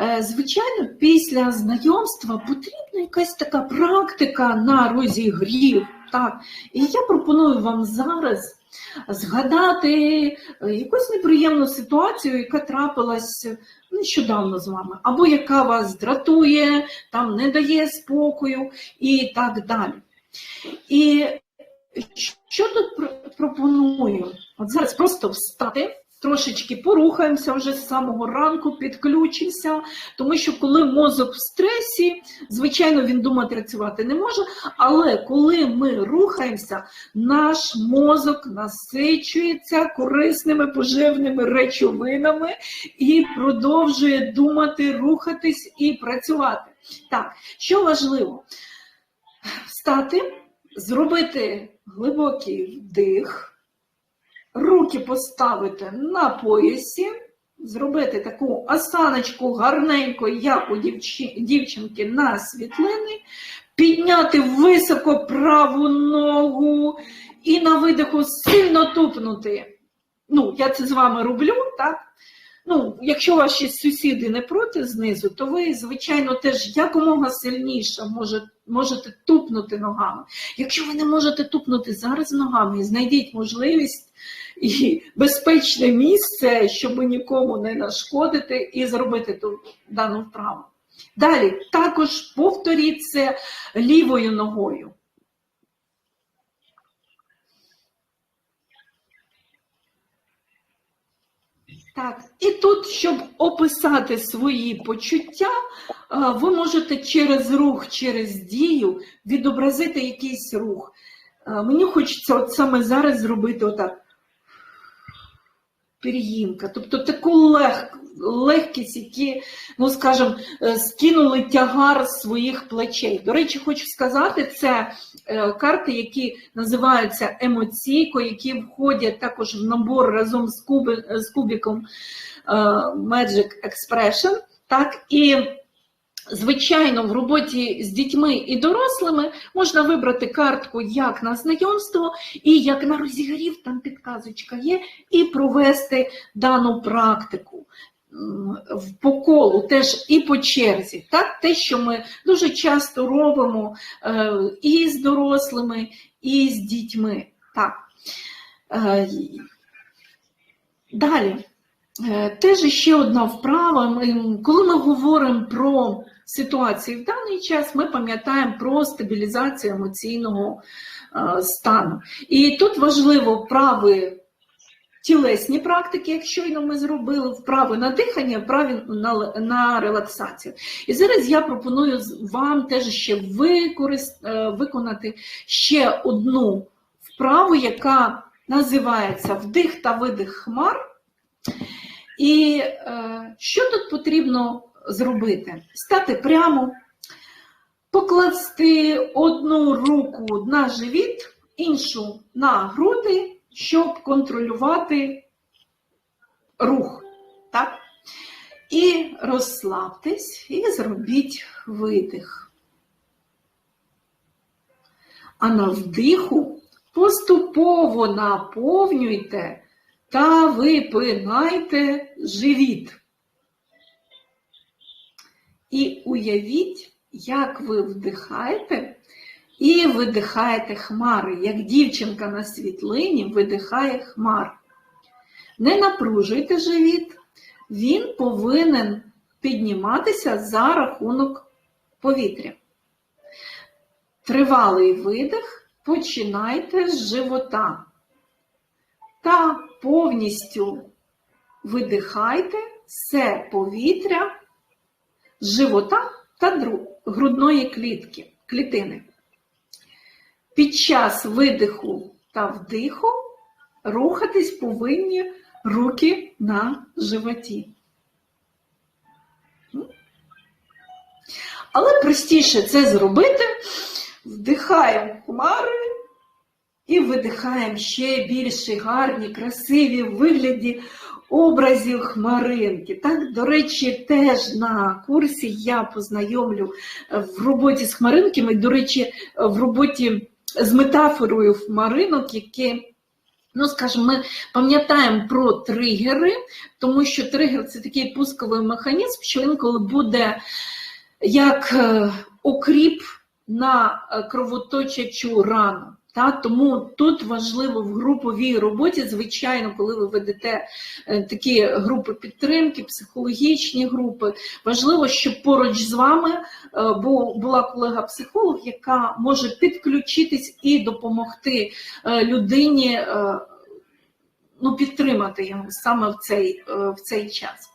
Е, Звичайно, після знайомства потрібна якась така практика на розігрів. Так? І я пропоную вам зараз згадати е, якусь неприємну ситуацію, яка трапилась нещодавно з вами, або яка вас дратує, там не дає спокою і так далі. І що тут пропоную? От зараз просто встати, трошечки порухаємося вже з самого ранку, підключимося, тому що коли мозок в стресі, звичайно, він думати працювати не може, але коли ми рухаємося, наш мозок насичується корисними поживними речовинами і продовжує думати, рухатись і працювати. Так, що важливо? Встати, зробити глибокий вдих, руки поставити на поясі, зробити таку осаночку гарненько, як у дівчинки на світлини, підняти високо праву ногу і на видиху сильно тупнути. Ну, я це з вами роблю, так? Ну, якщо ваші сусіди не проти знизу, то ви, звичайно, теж якомога сильніше може, можете тупнути ногами. Якщо ви не можете тупнути зараз ногами, знайдіть можливість і безпечне місце, щоб нікому не нашкодити і зробити ту дану вправу. Далі також повторіть це лівою ногою. Так, і тут, щоб описати свої почуття, е, ви можете через рух, через дію відобразити якийсь рух. Е, Мені хочеться от саме зараз зробити отак. Пір'їнка, тобто таку лег, легкість, які, ну скажімо, е, скинули тягар своїх плечей. До речі, хочу сказати, це е, карти, які називаються емоційко, які входять також в набор разом з, кубіком е, Magic Expression. Так, і Звичайно, в роботі з дітьми і дорослими можна вибрати картку як на знайомство і як на розігрів, там підказочка є, і провести дану практику по колу, теж і по черзі. Так? Те, що ми дуже часто робимо е, і з дорослими, і з дітьми. Так. Е, Далі. Е, Теж ще одна вправа. Коли ми говоримо про ситуацію в даний час, ми пам'ятаємо про стабілізацію емоційного е, стану. І тут важливо вправи тілесні практики, як щойно ми зробили, вправи на дихання, вправи на, релаксацію. І зараз я пропоную вам теж ще використ, е, виконати ще одну вправу, яка називається вдих та видих хмар. І е, що тут потрібно зробити? Стати прямо, покласти одну руку на живіт, іншу на груди, щоб контролювати рух. Так? І розслабтесь, і зробіть видих. А на вдиху поступово наповнюйте та випинайте живіт. І уявіть, як ви вдихаєте і видихаєте хмари, як дівчинка на світлині видихає хмар. Не напружуйте живіт, він повинен підніматися за рахунок повітря. Тривалий видих починайте з живота та повністю видихайте все повітря з живота та грудної клітки, клітини. Під час видиху та вдиху рухатись повинні руки на животі. Але простіше це зробити. Вдихаємо хмари і видихаємо ще більші гарні, красиві вигляді образів хмаринки. Так, до речі, теж на курсі я познайомлю в роботі з хмаринками, до речі, в роботі з метафорою хмаринок, які Ну, скажімо, ми пам'ятаємо про тригери, тому що тригер це такий пусковий механізм, що інколи буде як е, окріп на е, кровоточачу рану. Та, тому тут важливо в груповій роботі, звичайно, коли ви ведете е, такі групи підтримки, психологічні групи, важливо, щоб поруч з вами е, була колега-психолог, яка може підключитись і допомогти е, людині ну, підтримати його саме в цей, в цей час.